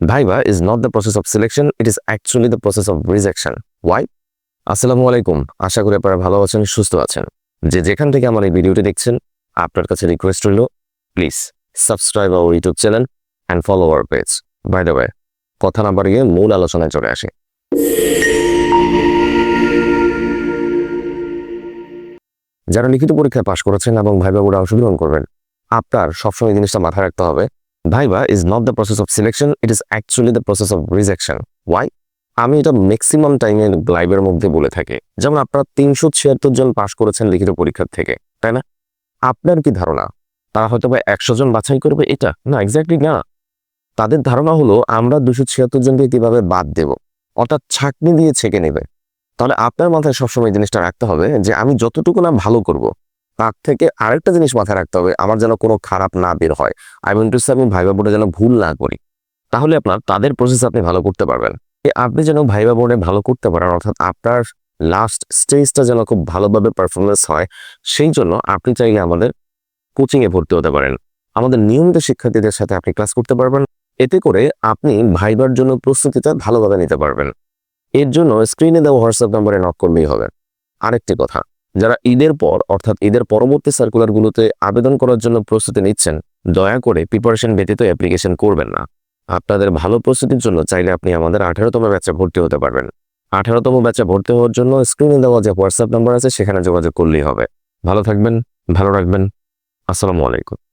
Viva is not the process of selection it is actually the process of rejection why আসসালামু আলাইকুম, আশা করি আপনারা ভালো আছেন, সুস্থ আছেন। যে যেখান থেকে আমার এই ভিডিওটি দেখছেন, আপনার কাছে রিকোয়েস্ট রইল please subscribe our YouTube channel and follow our page by the way কথা না বাড়িয়ে মূল আলোচনায় চলে আসি। যারা লিখিত পরীক্ষায় পাশ করেছেন এবং ভাইবা বোর্ডে অংশগ্রহণ করবেন, আপনার সবসময় জিনিসটা মাথায় রাখতে হবে viva is not the process of selection it is actually the process of rejection why আমি এটা ম্যাক্সিমাম টাইমে লাইভের মধ্যে বলে থাকি। যেমন আপনারা তিনশো ছিয়াত্তর জন পাশ করেছেন লিখিত পরীক্ষার থেকে, তাই না? আপনার কি ধারণা? তারা হয়তো বা একশো জন বাছাই করবে এটা? না এক্স্যাক্টলি না। তাদের ধারণা হলো, আমরা দুশো ছিয়াত্তর জনকে কীভাবে বাদ দেব? অর্থাৎ ছাকনি দিয়ে ছেঁকে নেবে। তাহলে আপনার মাথায় সবসময় জিনিসটা রাখতে হবে যে, আমি যতটুকু না ভালো করব তার থেকে আরেকটা জিনিস মাথায় রাখতে হবে, আমার যেন কোনো খারাপ না বের হয়। আই মিন টু আমি ভাইবা বোর্ডে যেন ভুল না করি। তাহলে আপনার, তাদের প্রসেস আপনি ভালো করতে পারবেন। আপনি যেন ভাইবা বোর্ডে ভালো করতে পারেন, অর্থাৎ আপনার লাস্ট স্টেজটা যেন খুব ভালোভাবে পারফরমেন্স হয়, সেই জন্য আপনি চাইলে আমাদের কোচিংয়ে ভর্তি হতে পারেন। আমাদের নিয়মিত শিক্ষার্থীদের সাথে আপনি ক্লাস করতে পারবেন। এতে করে আপনি ভাইবার জন্য প্রস্তুতিটা ভালোভাবে নিতে পারবেন। এর জন্য স্ক্রিনে দেওয়া হোয়াটসঅ্যাপ নম্বরে নক করলেই হবে। আরেকটি কথা যারা ঈদের পর, অর্থাৎ ঈদের পরবর্তী সার্কুলারগুলোতে আবেদন করার জন্য প্রস্তুতি নিচ্ছেন, দয়া করে প্রিপারেশন ব্যতীত অ্যাপ্লিকেশন করবেন না। আপনাদের ভালো প্রস্তুতির জন্য চাইলে আপনি আমাদের আঠারোতম ব্যাচে ভর্তি হতে পারবেন। আঠারোতম ব্যাচে ভর্তি হওয়ার জন্য স্ক্রিনে দেওয়া যে হোয়াটসঅ্যাপ নাম্বার আছে, সেখানে যোগাযোগ করলেই হবে। ভালো থাকবেন, ভালো রাখবেন। আসসালামু আলাইকুম।